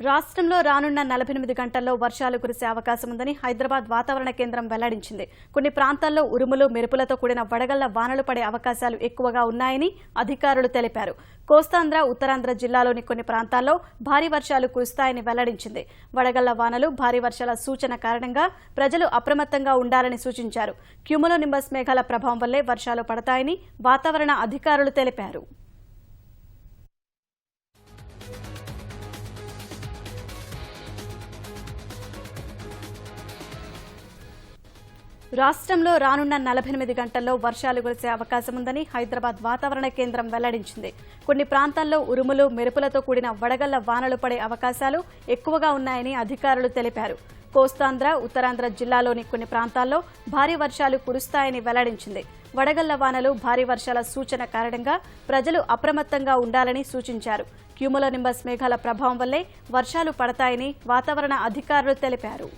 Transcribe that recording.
రాష్ట్రంలో రానున్న నలభై ఎనిమిది గంటల్లో వర్షాలు కురిసే అవకాశం ఉందని హైదరాబాద్ వాతావరణ కేంద్రం వెల్లడించింది. కొన్ని ప్రాంతాల్లో ఉరుములు మెరుపులతో కూడిన వడగళ్ళ వానలు పడే అవకాశాలు ఎక్కువగా ఉన్నాయని అధికారులు తెలిపారు. కోస్తాంధ్ర ఉత్తరాంధ్ర జిల్లాలోని కొన్ని ప్రాంతాల్లో భారీ వర్షాలు కురుస్తాయని వెల్లడించింది. వడగళ్ళ వానలు భారీ వర్షాల సూచన కారణంగా ప్రజలు అప్రమత్తంగా ఉండాలని సూచించారు. క్యూములో నింబస్ మేఘాల ప్రభావం వల్లే వర్షాలు పడతాయని వాతావరణ అధికారులు తెలిపారు. రాష్ట్రంలో రానున్న నలభై ఎనిమిది గంటల్లో వర్షాలు కురిసే అవకాశం ఉందని హైదరాబాద్ వాతావరణ కేంద్రం వెల్లడించింది. కొన్ని ప్రాంతాల్లో ఉరుములు మెరుపులతో కూడిన వడగళ్ళ వానలు పడే అవకాశాలు ఎక్కువగా ఉన్నాయని అధికారులు తెలిపారు. కోస్తాంధ్ర ఉత్తరాంధ్ర జిల్లాలోని కొన్ని ప్రాంతాల్లో భారీ వర్షాలు కురుస్తాయని వెల్లడించింది. వడగళ్ళ వానలు భారీ వర్షాల సూచన కారణంగా ప్రజలు అప్రమత్తంగా ఉండాలని సూచించారు. క్యూములో నింబస్ మేఘాల ప్రభావం వల్లే వర్షాలు పడతాయని వాతావరణ అధికారులు తెలిపారు.